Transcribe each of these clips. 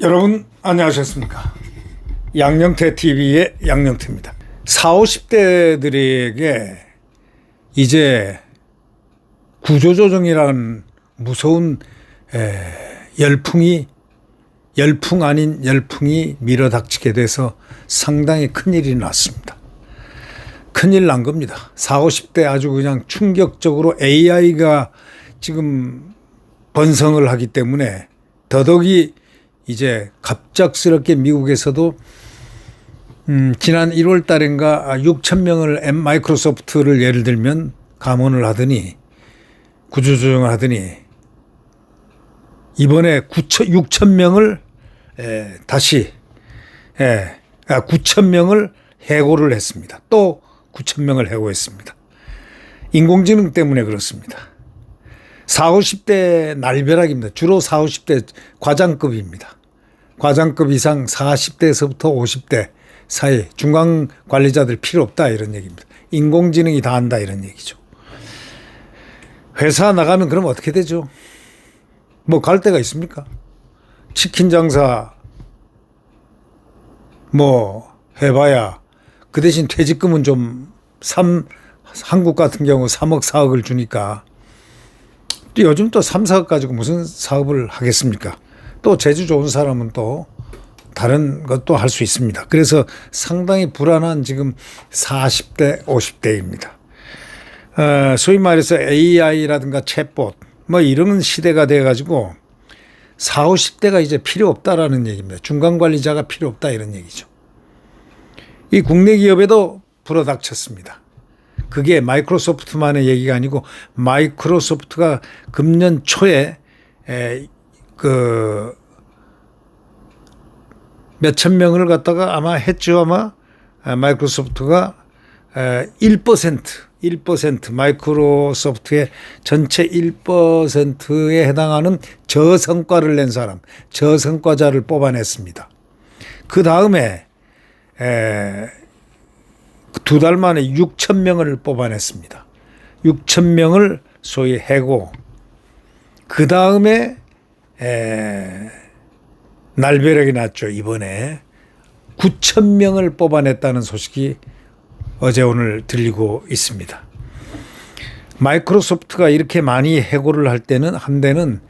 여러분 안녕하셨습니까? 양영태 TV의 양영태입니다. 40, 50대들에게 이제 구조조정이라는 무서운 에, 열풍이 열풍 아닌 열풍이 밀어닥치게 돼서 상당히 큰일이 났습니다. 큰일 난 겁니다. 40, 50대 아주 그냥 충격적으로 AI가 지금 번성을 하기 때문에 더더욱 이 이제 갑작스럽게 미국에서도 음, 지난 1월 달인가 6천 명을 M 마이크로소프트를 예를 들면 감원을 하더니 구조조정을 하더니 이번에 9천 6천 명을 에, 다시 에, 아, 9천 명을 해고를 했습니다. 또 9천 명을 해고했습니다. 인공지능 때문에 그렇습니다. 40, 50대 날벼락입니다. 주로 40, 50대 과장급입니다. 과장급 이상 40대에서부터 50대 사이 중간 관리자들 필요 없다 이런 얘기입니다. 인공지능이 다 한다 이런 얘기죠. 회사 나가면 그럼 어떻게 되죠? 뭐 갈 데가 있습니까? 치킨 장사 뭐 해봐야 그 대신 퇴직금은 좀 3, 한국 같은 경우 3억 4억을 주니까 또 요즘 또 3, 4억 가지고 무슨 사업을 하겠습니까? 또 재주 좋은 사람은 또 다른 것도 할 수 있습니다. 그래서 상당히 불안한 지금 40대, 50대입니다. 어, 소위 말해서 AI라든가 챗봇 뭐 이런 시대가 돼가지고 4, 50대가 이제 필요 없다라는 얘기입니다. 중간 관리자가 필요 없다 이런 얘기죠. 이 국내 기업에도 불어닥쳤습니다. 그게 마이크로소프트만의 얘기가 아니고 마이크로소프트가 금년 초에 에, 그 몇천 명을 갖다가 아마 했죠 아마 아, 마이크로소프트가 1% 1% 마이크로소프트의 전체 1%에 해당하는 저성과를 낸 사람, 저성과자를 뽑아냈습니다. 그 다음에 두 달 만에 6천 명을 뽑아냈습니다. 6천 명을 소위 해고 그 다음에 날벼락이 났죠 이번에 9천 명을 뽑아냈다는 소식이 어제 오늘 들리고 있습니다. 마이크로소프트가 이렇게 많이 해고를 할 때는 한 대는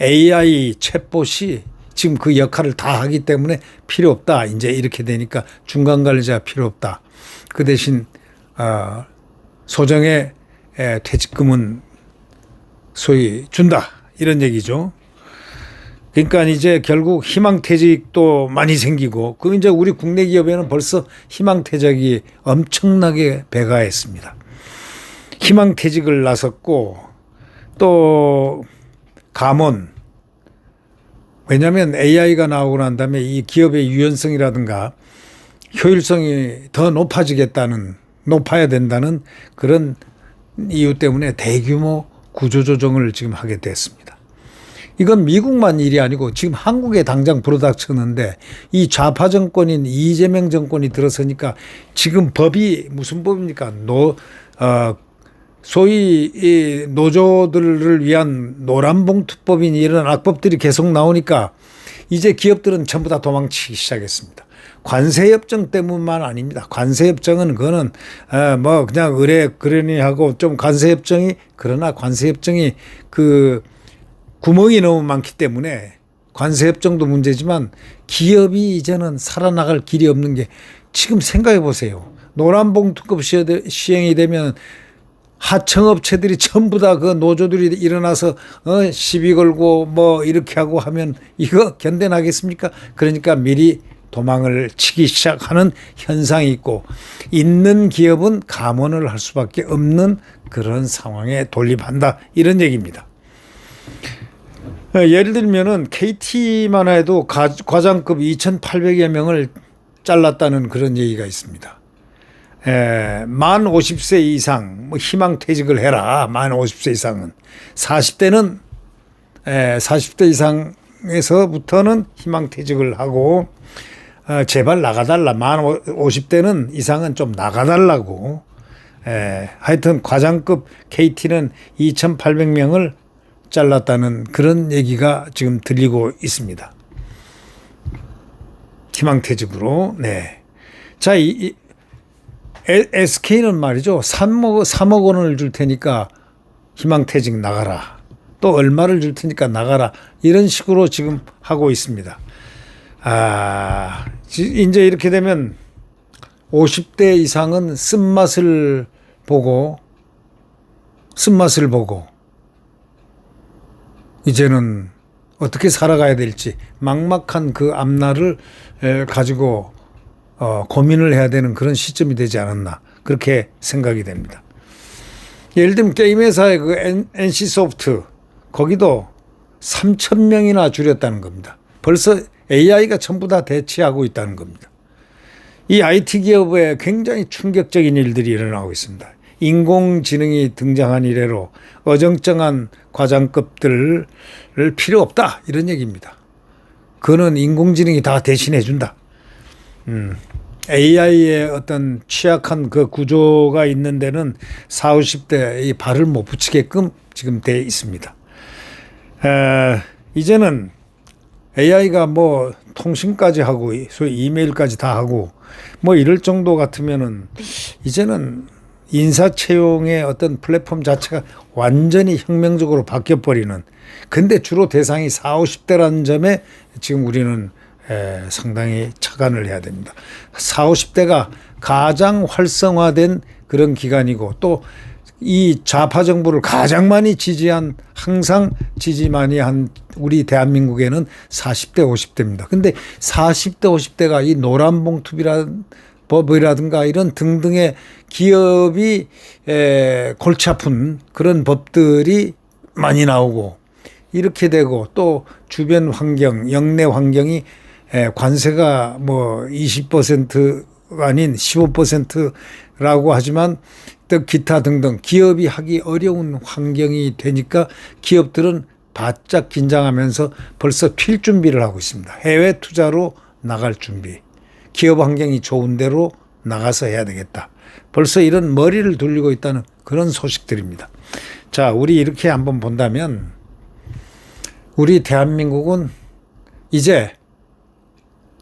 AI 챗봇이 지금 그 역할을 다 하기 때문에 필요 없다. 이제 이렇게 되니까 중간 관리자가 필요 없다. 그 대신 어, 소정의 퇴직금은 소위 준다. 이런 얘기죠. 그러니까 이제 결국 희망퇴직도 많이 생기고 그 이제 우리 국내 기업에는 벌써 희망퇴직이 엄청나게 배가했습니다. 희망퇴직을 나섰고 또 감원 왜냐하면 AI가 나오고 난 다음에 이 기업의 유연성이라든가 효율성이 더 높아지겠다는 높아야 된다는 그런 이유 때문에 대규모 구조조정을 지금 하게 됐습니다. 이건 미국만 일이 아니고 지금 한국에 당장 불어닥쳤는데 이 좌파 정권인 이재명 정권이 들어서니까 지금 법이 무슨 법입니까? 노, 어, 소위 이 노조들을 위한 노란봉투법인 이런 악법들이 계속 나오니까 이제 기업들은 전부 다 도망치기 시작했습니다. 관세협정 때문만 아닙니다. 관세협정은 그거는 뭐 그냥 의뢰 그러니 하고 좀 관세협정이 그러나 관세협정이 그 구멍이 너무 많기 때문에 관세협정도 문제지만 기업이 이제는 살아나갈 길이 없는 게 지금 생각해 보세요. 노란봉투급 시행이 되면 하청업체들이 전부 다 그 노조들이 일어나서 어 시비 걸고 뭐 이렇게 하고 하면 이거 견뎌나겠습니까? 그러니까 미리 도망을 치기 시작하는 현상이 있고 있는 기업은 감원을 할 수밖에 없는 그런 상황에 돌입한다 이런 얘기입니다. 어, 예를 들면은 KT만 해도 과장급 2,800여 명을 잘랐다는 그런 얘기가 있습니다. 에, 만 50세 이상 뭐 희망 퇴직을 해라. 만 50세 이상은 40대는 에, 40대 이상에서부터는 희망 퇴직을 하고 어, 제발 나가달라. 만 50대는 이상은 좀 나가달라고. 에, 하여튼 과장급 KT는 2,800명을 잘랐다는 그런 얘기가 지금 들리고 있습니다. 희망퇴직으로. 네. 자, 이, SK는 말이죠. 3억, 3억 원을 줄 테니까 희망퇴직 나가라. 또 얼마를 줄 테니까 나가라. 이런 식으로 지금 하고 있습니다. 아, 지- 이제 이렇게 되면 50대 이상은 쓴맛을 보고 쓴맛을 보고 이제는 어떻게 살아가야 될지 막막한 그 앞날을 에, 가지고 어, 고민을 해야 되는 그런 시점이 되지 않았나 그렇게 생각이 됩니다. 예를 들면 게임 회사의 그 NC 소프트 거기도 3천 명이나 줄였다는 겁니다. 벌써 AI가 전부 다 대체하고 있다는 겁니다. 이 IT 기업에 굉장히 충격적인 일들이 일어나고 있습니다. 인공지능이 등장한 이래로 어정쩡한 과장급들을 필요 없다 이런 얘기입니다. 그거는 인공지능이 다 대신해 준다. 음. AI의 어떤 취약한 그 구조가 있는 데는 4, 50대 이 발을 못 붙이게끔 지금 돼 있습니다. 에, 이제는 AI가 뭐 통신까지 하고 소위 이메일까지 다 하고 뭐 이럴 정도 같으면은 이제는 인사 채용의 어떤 플랫폼 자체가 완전히 혁명적으로 바뀌어 버리는 근데 주로 대상이 4, 50대라는 점에 지금 우리는 에, 상당히 착안을 해야 됩니다. 4, 50대가 가장 활성화된 그런 기간이고 또 이 좌파 정부를 가장 많이 지지한 항상 지지 많이 한 우리 대한민국에는 40대 50대입니다. 근데 40대 50대가 이 노란 봉투비라 법이라든가 이런 등등의 기업이 에, 골치 아픈 그런 법들이 많이 나오고 이렇게 되고 또 주변 환경, 영내 환경이 에, 관세가 뭐 20%가 아닌 15%라고 하지만 또 기타 등등 기업이 하기 어려운 환경이 되니까 기업들은 바짝 긴장하면서 벌써 필 준비를 하고 있습니다. 해외 투자로 나갈 준비. 기업 환경이 좋은 대로 나가서 해야 되겠다. 벌써 이런 머리를 돌리고 있다는 그런 소식들입니다. 자, 우리 이렇게 한번 본다면 우리 대한민국은 이제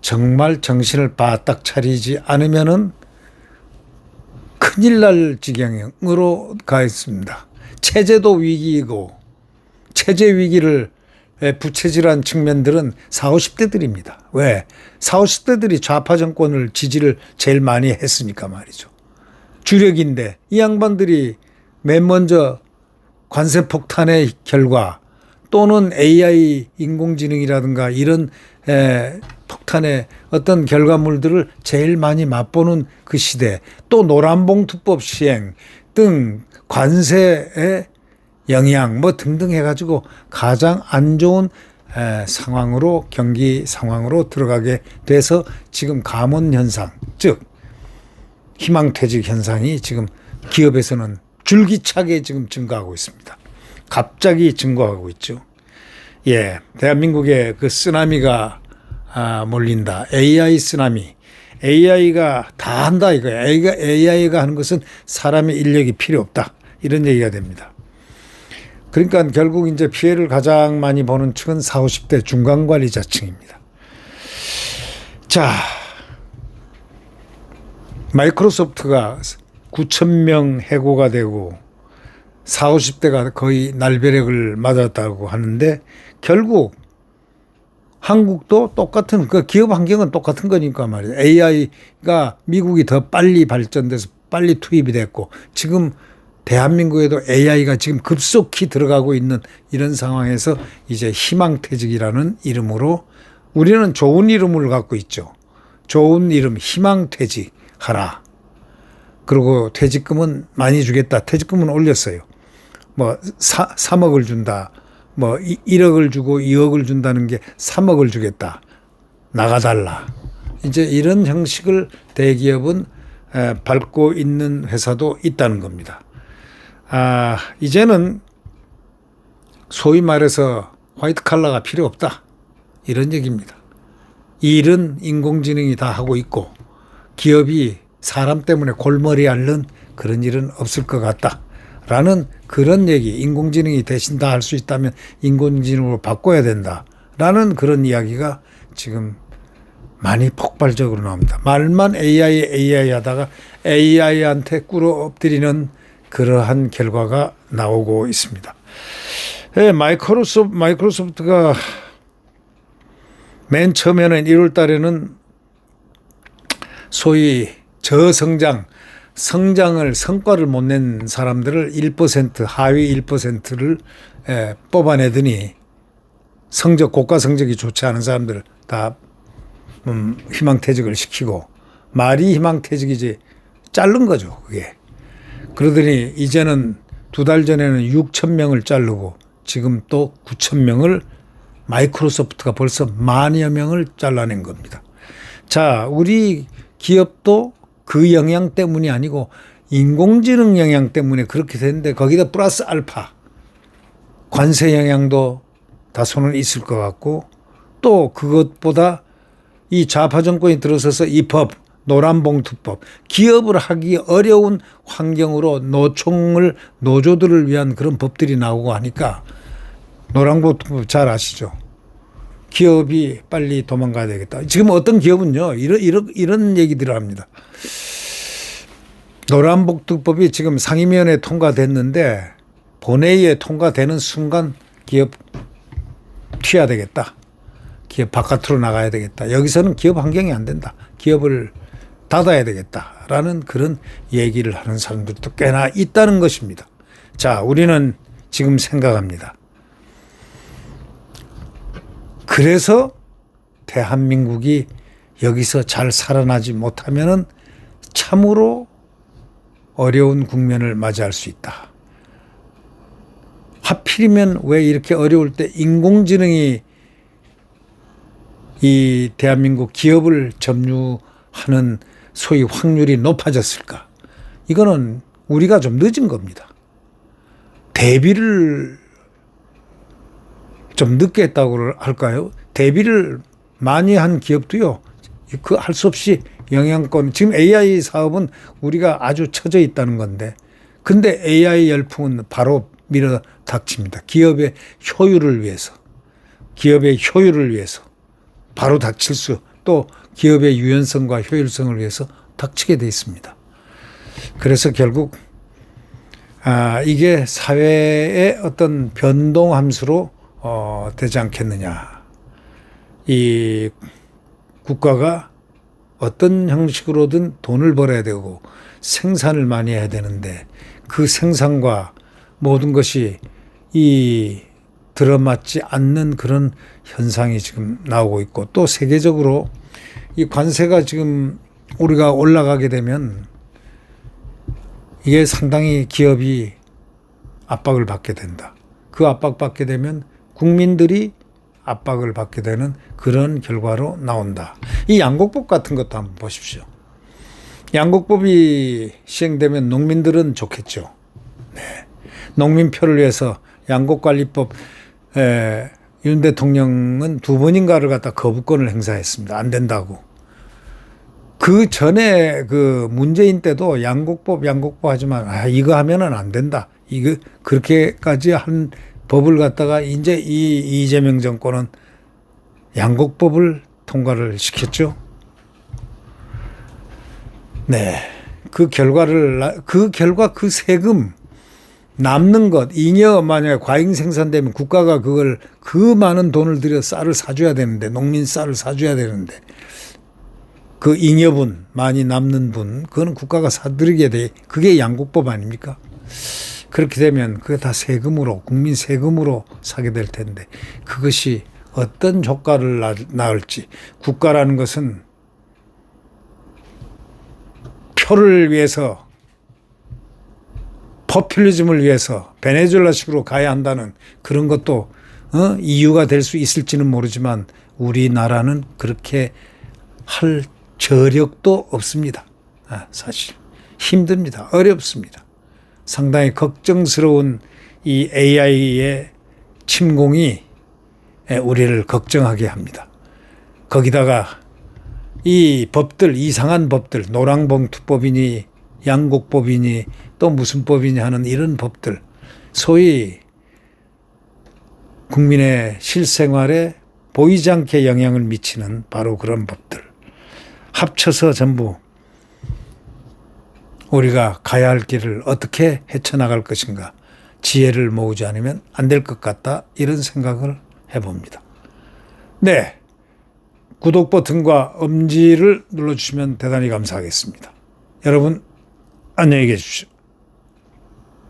정말 정신을 바짝 차리지 않으면은 큰일 날 지경으로 가 있습니다. 체제도 위기이고 체제 위기를 부채질한 측면들은 4, 50대들입니다. 왜? 4, 50대들이 좌파 정권을 지지를 제일 많이 했으니까 말이죠. 주력인데 이 양반들이 맨 먼저 관세 폭탄의 결과 또는 AI 인공지능이라든가 이런 에, 폭탄의 어떤 결과물들을 제일 많이 맛보는 그 시대 또 노란봉 투법 시행 등 관세의 영향 뭐 등등 해가지고 가장 안 좋은 에, 상황으로 경기 상황으로 들어가게 돼서 지금 감원 현상 즉 희망퇴직 현상이 지금 기업에서는 줄기차게 지금 증가하고 있습니다. 갑자기 증가하고 있죠. 예, 대한민국에 그 쓰나미가 아, 몰린다. AI 쓰나미. AI가 다 한다 이거야. AI가, 하는 것은 사람의 인력이 필요 없다. 이런 얘기가 됩니다. 그러니까 결국 이제 피해를 가장 많이 보는 층은 4, 50대 중간 관리자층입니다. 자, 마이크로소프트가 9천 명 해고가 되고 4, 50대가 거의 날벼락을 맞았다고 하는데 결국 한국도 똑같은 그 기업 환경은 똑같은 거니까 말이에요. AI가 미국이 더 빨리 발전돼서 빨리 투입이 됐고 지금 대한민국에도 AI가 지금 급속히 들어가고 있는 이런 상황에서 이제 희망퇴직이라는 이름으로 우리는 좋은 이름을 갖고 있죠. 좋은 이름 희망퇴직 하라. 그리고 퇴직금은 많이 주겠다. 퇴직금은 올렸어요. 뭐 사, 3억을 준다. 뭐 1억을 주고 2억을 준다는 게 3억을 주겠다. 나가달라. 이제 이런 형식을 대기업은 에, 밟고 있는 회사도 있다는 겁니다. 아, 이제는 소위 말해서 화이트 칼라가 필요 없다. 이런 얘기입니다. 이 일은 인공지능이 다 하고 있고 기업이 사람 때문에 골머리 앓는 그런 일은 없을 것 같다. 라는 그런 얘기, 인공지능이 대신 다 할 수 있다면 인공지능으로 바꿔야 된다. 라는 그런 이야기가 지금 많이 폭발적으로 나옵니다. 말만 AI, AI 하다가 AI한테 꿇어 엎드리는 그러한 결과가 나오고 있습니다. 예, 마이크로소프트, 마이크로소프트가 맨 처음에는 1월 달에는 소위 저성장, 성장을 성과를 못 낸 사람들을 1% 하위 1%를 에, 뽑아내더니 성적 고가 성적이 좋지 않은 사람들 다 음, 희망퇴직을 시키고 말이 희망퇴직이지 자른 거죠 그게 그러더니 이제는 두 달 전에는 6천 명을 자르고 지금 또 9천 명을 마이크로소프트가 벌써 만여 명을 잘라낸 겁니다. 자, 우리 기업도 그 영향 때문이 아니고 인공지능 영향 때문에 그렇게 됐는데 거기다 플러스 알파 관세 영향도 다소는 있을 것 같고 또 그것보다 이 좌파 정권이 들어서서 이 법, 노란봉투법, 기업을 하기 어려운 환경으로 노총을, 노조들을 위한 그런 법들이 나오고 하니까 노란봉투법 잘 아시죠? 기업이 빨리 도망가야 되겠다. 지금 어떤 기업은요, 이런, 이런, 이런 얘기들을 합니다. 노란복두법이 지금 상임위원회 통과됐는데 본회의에 통과되는 순간 기업 튀어야 되겠다. 기업 바깥으로 나가야 되겠다. 여기서는 기업 환경이 안 된다. 기업을 닫아야 되겠다라는 그런 얘기를 하는 사람들도 꽤나 있다는 것입니다. 자, 우리는 지금 생각합니다. 그래서 대한민국이 여기서 잘 살아나지 못하면은 참으로 어려운 국면을 맞이할 수 있다. 하필이면 왜 이렇게 어려울 때 인공지능이 이 대한민국 기업을 점유하는 소위 확률이 높아졌을까? 이거는 우리가 좀 늦은 겁니다. 대비를 좀 늦게 했다고 할까요? 대비를 많이 한 기업도요. 그 할 수 없이 영향권 지금 AI 사업은 우리가 아주 처져 있다는 건데 근데 AI 열풍은 바로 밀어 닥칩니다. 기업의 효율을 위해서 기업의 효율을 위해서 바로 닥칠 수 또 기업의 유연성과 효율성을 위해서 닥치게 돼 있습니다. 그래서 결국 아 이게 사회의 어떤 변동 함수로 어 되지 않겠느냐. 이 국가가 어떤 형식으로든 돈을 벌어야 되고 생산을 많이 해야 되는데 그 생산과 모든 것이 이 들어맞지 않는 그런 현상이 지금 나오고 있고 또 세계적으로 이 관세가 지금 우리가 올라가게 되면 이게 상당히 기업이 압박을 받게 된다. 그 압박 받게 되면 국민들이 압박을 받게 되는 그런 결과로 나온다. 이 양곡법 같은 것도 한번 보십시오. 양곡법이 시행되면 농민들은 좋겠죠. 네. 농민 표를 위해서 양곡관리법 에, 윤 대통령은 두 번인가를 갖다 거부권을 행사했습니다. 안 된다고. 그 전에 그 문재인 때도 양곡법 양곡법 하지만 아 이거 하면은 안 된다. 이거 그렇게까지 한 법을 갖다가 이제 이 이재명 정권은 양곡법을 통과를 시켰죠. 네. 그 결과를 그 결과 그 세금 남는 것 잉여 만약에 과잉 생산되면 국가가 그걸 그 많은 돈을 들여 쌀을 사줘야 되는데 농민 쌀을 사줘야 되는데 그 잉여분 많이 남는 분 그거는 국가가 사드리게 돼 그게 양국법 아닙니까? 그렇게 되면 그게 다 세금으로 국민 세금으로 사게 될 텐데 그것이 어떤 효과를 낳을지 국가라는 것은 표를 위해서 포퓰리즘을 위해서 베네수엘라식으로 가야 한다는 그런 것도 어? 이유가 될 수 있을지는 모르지만 우리나라는 그렇게 할 저력도 없습니다. 아, 사실 힘듭니다. 어렵습니다. 상당히 걱정스러운 이 AI의 침공이 우리를 걱정하게 합니다. 거기다가 이 법들 이상한 법들 노랑봉투법이니 양곡법이니 또 무슨 법이냐 하는 이런 법들 소위 국민의 실생활에 보이지 않게 영향을 미치는 바로 그런 법들 합쳐서 전부 우리가 가야 할 길을 어떻게 헤쳐나갈 것인가 지혜를 모으지 않으면 안 될 것 같다 이런 생각을 해봅니다. 네. 구독 버튼과 엄지를 눌러주시면 대단히 감사하겠습니다. 여러분 안녕히 계십시오.